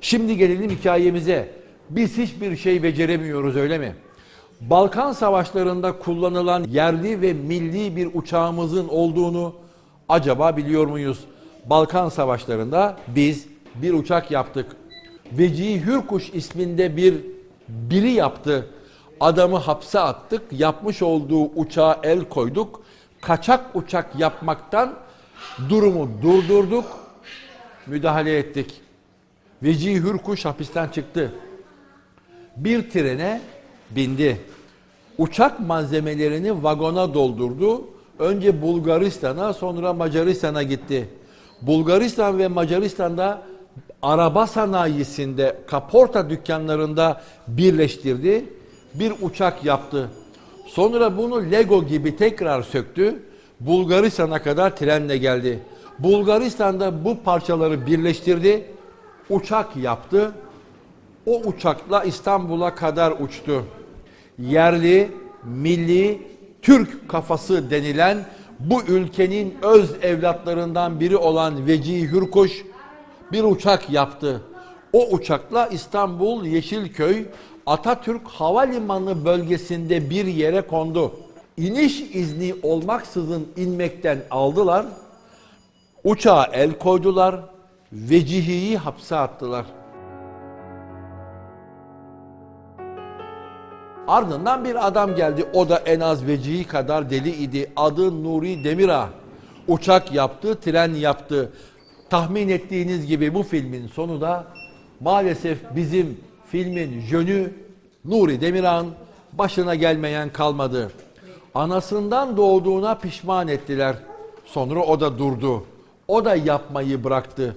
Şimdi gelelim hikayemize. Biz hiçbir şey beceremiyoruz öyle mi? Balkan savaşlarında kullanılan yerli ve milli bir uçağımızın olduğunu acaba biliyor muyuz? Balkan savaşlarında biz bir uçak yaptık. Vecihi Hürkuş isminde bir biri yaptı. Adamı hapse attık. Yapmış olduğu uçağa el koyduk. Kaçak uçak yapmaktan durumu durdurduk. Müdahale ettik. Vecihi Hürkuş hapisten çıktı. Bir trene bindi. Uçak malzemelerini vagona doldurdu. Önce Bulgaristan'a sonra Macaristan'a gitti. Bulgaristan ve Macaristan'da araba sanayisinde, kaporta dükkanlarında birleştirdi. Bir uçak yaptı. Sonra bunu Lego gibi tekrar söktü. Bulgaristan'a kadar trenle geldi. Bulgaristan'da bu parçaları birleştirdi. Uçak yaptı. O uçakla İstanbul'a kadar uçtu. Yerli, milli, Türk kafası denilen bu ülkenin öz evlatlarından biri olan Vecihi Hürkuş bir uçak yaptı. O uçakla İstanbul Yeşilköy Atatürk Havalimanı bölgesinde bir yere kondu. İniş izni olmaksızın inmekten aldılar. Uçağa el koydular. Vecihi'yi hapse attılar. Ardından bir adam geldi. O da en az vecihi kadar deli idi. Adı Nuri Demirağ. Uçak yaptı, tren yaptı. Tahmin ettiğiniz gibi bu filmin sonu da maalesef bizim filmin jönü Nuri Demirağ'ın başına gelmeyen kalmadı. Anasından doğduğuna pişman ettiler. Sonra o da durdu. O da yapmayı bıraktı.